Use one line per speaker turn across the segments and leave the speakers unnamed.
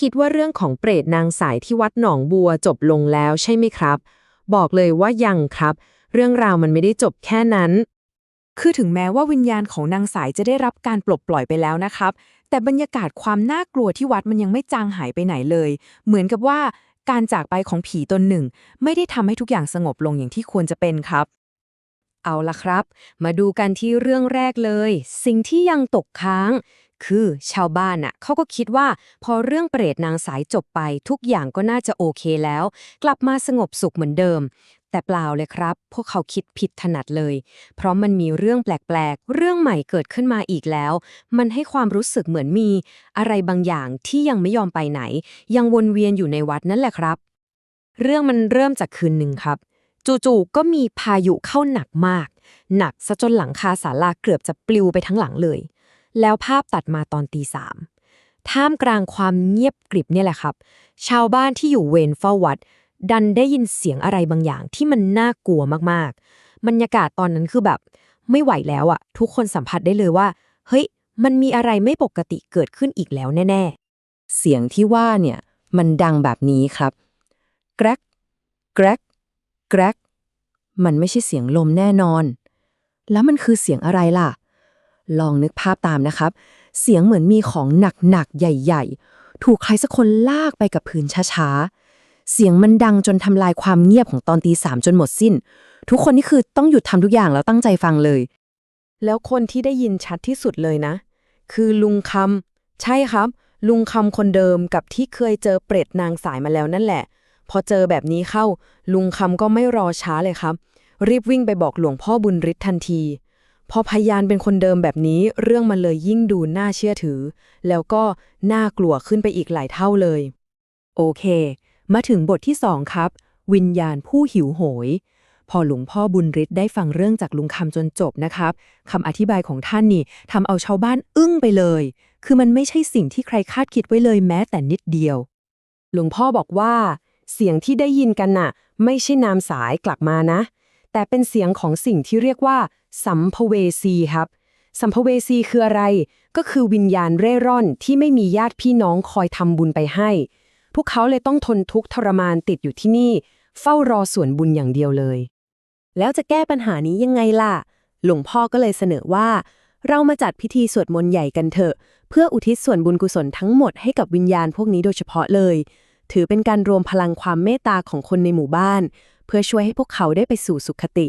คิดว่าเรื่องของเปรตนางสายที่วัดหนองบัวจบลงแล้วใช่ไหมครับ บอกเลยว่ายังครับ เรื่องราวมันไม่ได้จบแค่นั้น
คือถึงแม้ว่าวิญญาณของนางสายจะได้รับการปลดปล่อยไปแล้วนะครับ แต่บรรยากาศความน่ากลัวที่วัดมันยังไม่จางหายไปไหนเลย เหมือนกับว่าการจากไปของผีตนหนึ่ง ไม่ได้ทำให้ทุกอย่างสงบลงอย่างที่ควรจะเป็นครับ
เอาละครับ มาดูกันที่เรื่องแรกเลย สิ่งที่ยังตกค้าง คือชาวบ้านน่ะเขาก็คิดว่า พอเรื่องเปรตนางสายจบไป ทุกอย่างก็น่าจะโอเคแล้ว กลับมาสงบสุขเหมือนเดิม แต่เปล่าเลยครับ พวกเขาคิดผิดถนัดเลย เพราะมันมีเรื่องแปลกๆ เรื่องใหม่เกิดขึ้นมาอีกแล้ว มันให้ความรู้สึกเหมือนมี อะไรบางอย่างที่ยังไม่ยอมไปไหน ยังวนเวียนอยู่ในวัดนั่นแหละครับ เรื่องมันเริ่มจากคืนหนึ่งครับจู่ๆก็มีพายุเข้าหนักมาก หนักซะจนหลังคาศาลาเกือบจะปลิวไปทั้งหลังเลย แล้วภาพตัดมาตอนตีสามท่ามกลางความเงียบกริบเนี่ยแหละครับ ชาวบ้านที่อยู่เวรเฝ้าวัด ดันได้ยินเสียงอะไรบางอย่างที่มันน่ากลัวมากๆ บรรยากาศตอนนั้นคือแบบ ไม่ไหวแล้วอะทุกคนสัมผัสได้เลยว่า เฮ้ย มันมีอะไรไม่ปกติเกิดขึ้นอีกแล้วแน่
เสียงที่ว่าเนี่ย มันดังแบบนี้ครับ แกรกแกรกแกรกมันไม่ใช่เสียงลมแน่นอน แล้วมันคือเสียงอะไรล่ะ ลองนึกภาพตามนะครับ เสียงเหมือนมีของหนักๆ ใหญ่ ๆ ถูกใครสักคนลากไปกับพื้นช้าๆ เสียงมันดังจนทำลายความเงียบของตอนตีสามจนหมดสิ้น ทุกคนนี่คือต้องหยุดทำทุกอย่างแล้วตั้งใจฟังเลย
แล้วคนที่ได้ยินชัดที่สุดเลยนะ คือลุงคำใช่ครับ ลุงคำคนเดิมกับที่เคยเจอเปรตนางสายมาแล้วนั่นแหละ พอเจอแบบนี้เข้า ลุงคำก็ไม่รอช้าเลยครับ รีบวิ่งไปบอกหลวงพ่อบุญฤทธิ์ทันที พอพยานเป็นคนเดิมแบบนี้ เรื่องมันเลยยิ่งดูน่าเชื่อถือ แล้วก็น่ากลัวขึ้นไปอีกหลายเท่าเลย
โอเค มาถึงบทที่สองครับ วิญญาณผู้หิวโหย พอหลวงพ่อบุญฤทธิ์ได้ฟังเรื่องจากลุงคำจนจบนะครับคำอธิบายของท่านนี่ทำเอาชาวบ้านอึ้งไปเลย คือมันไม่ใช่สิ่งที่ใครคาดคิดไว้เลยแม้แต่นิดเดียว
หลวงพ่อบอกว่า เสียงที่ได้ยินกันน่ะ ไม่ใช่นามสายกลับมานะ แต่เป็นเสียงของสิ่งที่เรียกว่า สัมภเวสีครับ สัมภเวสีคืออะไร ก็คือวิญญาณเร่ร่อนที่ไม่มีญาติพี่น้องคอยทำบุญไปให้ พวกเขาเลยต้องทนทุกข์ทรมานติดอยู่ที่นี่ เฝ้ารอส่วนบุญอย่างเดียวเลย
แล้วจะแก้ปัญหานี้ยังไงล่ะ หลวงพ่อก็เลยเสนอว่า เรามาจัดพิธีสวดมนต์ใหญ่กันเถอะ เพื่ออุทิศส่วนบุญกุศลทั้งหมดให้กับวิญญาณพวกนี้โดยเฉพาะเลย ถือเป็นการรวมพลังความเมตตาของคนในหมู่บ้าน เพื่อช่วยให้พวกเขาได้ไปสู่สุขติ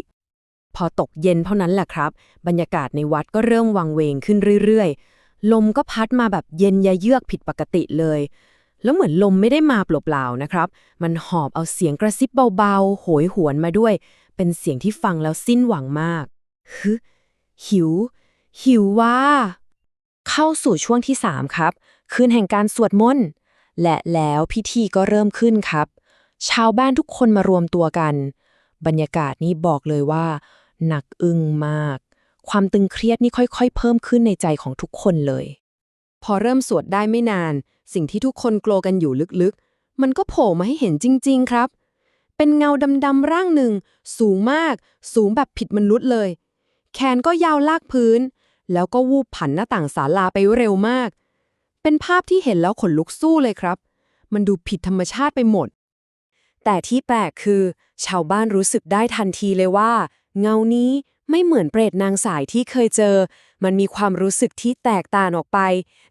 พอตกเย็นเท่านั้นแหละครับ บรรยากาศในวัดก็เริ่มวังเวงขึ้นเรื่อยๆ ลมก็พัดมาแบบเย็นยะเยือกผิดปกติเลย แล้วเหมือนลมไม่ได้มาเปล่าๆนะครับ มันหอบเอาเสียงกระซิบเบาๆ โหยหวนมาด้วย เป็นเสียงที่ฟังแล้วสิ้นหวังมากฮึหิว หิวว่า เข้าสู่ช่วงที่3ครับ คืนแห่งการสวดมนต์และแล้วพิธีก็เริ่มขึ้นครับ ชาวบ้านทุกคนมารวมตัวกัน บรรยากาศนี้บอกเลยว่า หนักอึ้งมาก ความตึงเครียดนี่ค่อยๆ เพิ่มขึ้นในใจของทุกคนเลย พอเริ่มสวดได้ไม่นาน สิ่งที่ทุกคนกลัวกันอยู่ลึกๆ มันก็โผล่มาให้เห็นจริง ๆ ครับ เป็นเงาดำๆร่างหนึ่ง สูงมาก สูงแบบผิดมนุษย์เลย แขนก็ยาวลากพื้น แล้วก็วูบผันหน้าต่างศาลาไปเร็วมาก เป็นภาพที่เห็นแล้วขนลุกสู้เลยครับ มันดูผิดธรรมชาติไปหมดแต่ที่แปลกคือ ชาวบ้านรู้สึกได้ทันทีเลยว่า เงานี้ไม่เหมือนเปรตนางสายที่เคยเจอ มันมีความรู้สึกที่แตกต่างออกไป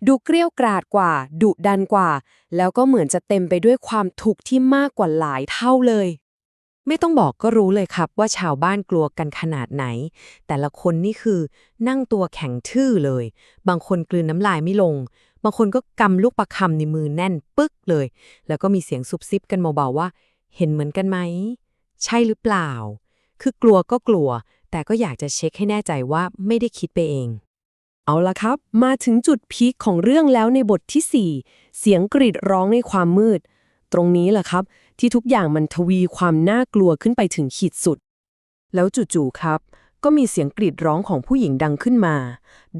ดูเกรี้ยวกราดกว่า ดุดันกว่า แล้วก็เหมือนจะเต็มไปด้วยความทุกข์ที่มากกว่าหลายเท่าเลย ไม่ต้องบอกก็รู้เลยครับว่าชาวบ้านกลัวกันขนาดไหน แต่ละคนนี่คือนั่งตัวแข็งทื่อเลย บางคนกลืนน้ำลายไม่ลง บางคนก็กำลูกประคำในมือแน่นปึ๊กเลย แล้วก็มีเสียงซุบซิบกันเบาๆว่า เห็นเหมือนกันไหม ใช่หรือเปล่า คือกลัวก็กลัว แต่ก็อยากจะเช็คให้แน่ใจว่าไม่ได้คิดไปเอง เอาละครับ มาถึงจุดพีคของเรื่องแล้วในบทที่ 4 เสียงกรีดร้องในความมืด ตรงนี้แหละครับ ที่ทุกอย่างมันทวีความน่ากลัวขึ้นไปถึงขีดสุด แล้วจู่ๆครับ ก็มีเสียงกรีดร้องของผู้หญิงดังขึ้นมา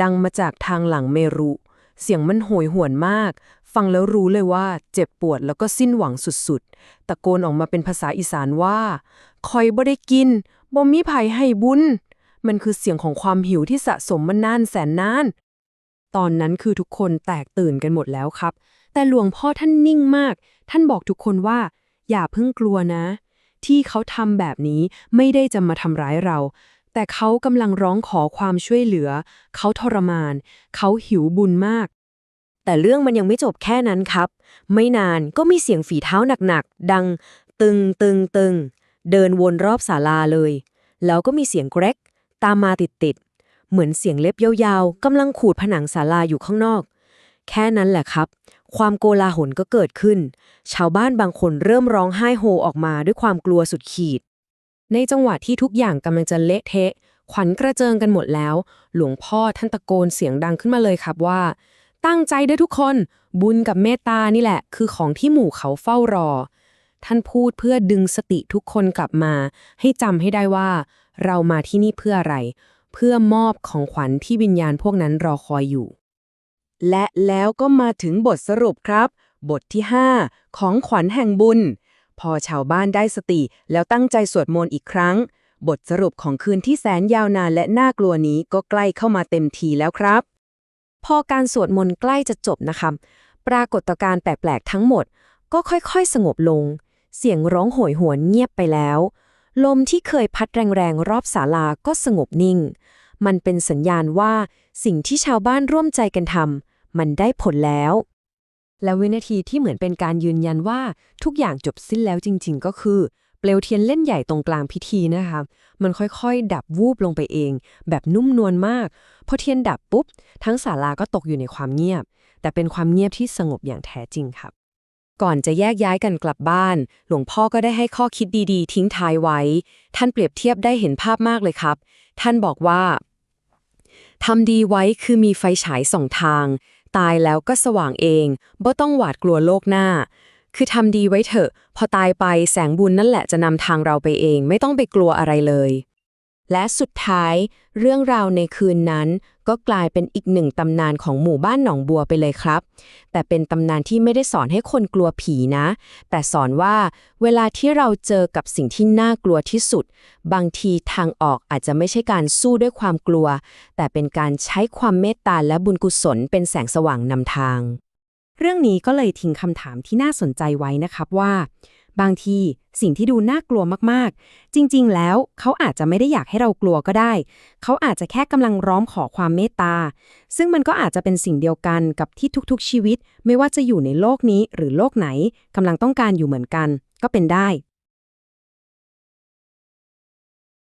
ดังมาจากทางหลังเมรุเสียงมันโหยหวนมาก ฟังแล้วรู้เลยว่าเจ็บปวดแล้วก็สิ้นหวังสุดๆ ตะโกนออกมาเป็นภาษาอีสานว่าคอยบ่ได้กินบ่มีไผให้บุญ มันคือเสียงของความหิวที่สะสมมานานแสนนาน ตอนนั้นคือทุกคนแตกตื่นกันหมดแล้วครับ
แต่หลวงพ่อท่านนิ่งมาก ท่านบอกทุกคนว่า อย่าเพิ่งกลัวนะ ที่เขาทำแบบนี้ไม่ได้จะมาทำร้ายเรา แต่เขากำลังร้องขอความช่วยเหลือ เขาทรมาน เขาหิวบุญมาก
แต่เรื่องมันยังไม่จบแค่นั้นครับ ไม่นานก็มีเสียงฝีเท้าหนักๆ ดัง ตึงตึงตึง เดินวนรอบศาลาเลย แล้วก็มีเสียงแกรก ตามมาติดๆ เหมือนเสียงเล็บยาวๆกำลังขูดผนังศาลาอยู่ข้างนอก แค่นั้นแหละครับ ความโกลาหลก็เกิดขึ้น ชาวบ้านบางคนเริ่มร้องไห้โฮออกมาด้วยความกลัวสุดขีด ในจังหวะที่ทุกอย่างกำลังจะเละเทะ ขวัญกระเจิงกันหมดแล้ว หลวงพ่อท่านตะโกนเสียงดังขึ้นมาเลยครับว่า ตั้งใจได้ทุกคน บุญกับเมตตานี่แหละ คือของที่หมู่เขาเฝ้ารอ ท่านพูดเพื่อดึงสติทุกคนกลับมา ให้จำให้ได้ว่า เรามาที่นี่เพื่ออะไร เพื่อมอบของขวัญที่วิญญาณพวกนั้นรอคอยอยู่
และแล้วก็มาถึงบทสรุปครับ บทที่ 5 ของขวัญแห่งบุญ พอชาวบ้านได้สติแล้วตั้งใจสวดมนต์อีกครั้ง บทสรุปของคืนที่แสนยาวนานและน่ากลัวนี้ก็ใกล้เข้ามาเต็มทีแล้วครับ
พอการสวดมนต์ใกล้จะจบนะคะ ปรากฏการณ์แปลกๆทั้งหมด ก็ค่อยๆสงบลง เสียงร้องโหยหวนเงียบไปแล้ว ลมที่เคยพัดแรงๆรอบศาลาก็สงบนิ่ง มันเป็นสัญญาณว่าสิ่งที่ชาวบ้านร่วมใจกันทำมันได้ผลแล้ว และวินาทีที่เหมือนเป็นการยืนยันว่าทุกอย่างจบสิ้นแล้วจริง ๆ ก็คือ เปลวเทียนเล่นใหญ่ตรงกลางพิธีนะคะ มันค่อยๆ ดับวูบลงไปเอง แบบนุ่มนวลมาก พอเทียนดับปุ๊บ ทั้งศาลาก็ตกอยู่ในความเงียบ แต่เป็นความเงียบที่สงบอย่างแท้จริงครับ ก่อนจะแยกย้ายกันกลับบ้าน หลวงพ่อก็ได้ให้ข้อคิดดีๆ ทิ้งท้ายไว้ ท่านเปรียบเทียบได้เห็นภาพมากเลยครับ ท่านบอกว่าทำดีไว้คือมีไฟฉายสองทาง ตายแล้วก็สว่างเองบ่ต้องหวาดกลัวโลกหน้า คือทำดีไว้เถอะ พอตายไปแสงบุญนั่นแหละจะนำทางเราไปเอง ไม่ต้องไปกลัวอะไรเลย และสุดท้าย เรื่องราวในคืนนั้น ก็กลายเป็นอีกหนึ่งตำนานของหมู่บ้านหนองบัวไปเลยครับ แต่เป็นตำนานที่ไม่ได้สอนให้คนกลัวผีนะ แต่สอนว่า เวลาที่เราเจอกับสิ่งที่น่ากลัวที่สุด บางทีทางออกอาจจะไม่ใช่การสู้ด้วยความกลัว แต่เป็นการใช้ความเมตตาและบุญกุศลเป็นแสงสว่างนำทาง
เรื่องนี้ก็เลยทิ้งคำถามที่น่าสนใจไว้นะครับว่า บางทีสิ่งที่ดูน่ากลัวมากๆ จริงๆ แล้วเขาอาจจะไม่ได้อยากให้เรากลัวก็ได้ เขาอาจจะแค่กำลังร้องขอความเมตตา ซึ่งมันก็อาจจะเป็นสิ่งเดียวกันกับที่ทุกๆ ชีวิต ไม่ว่าจะอยู่ในโลกนี้หรือโลกไหนกำลังต้องการอยู่เหมือนกัน ก็เป็นได้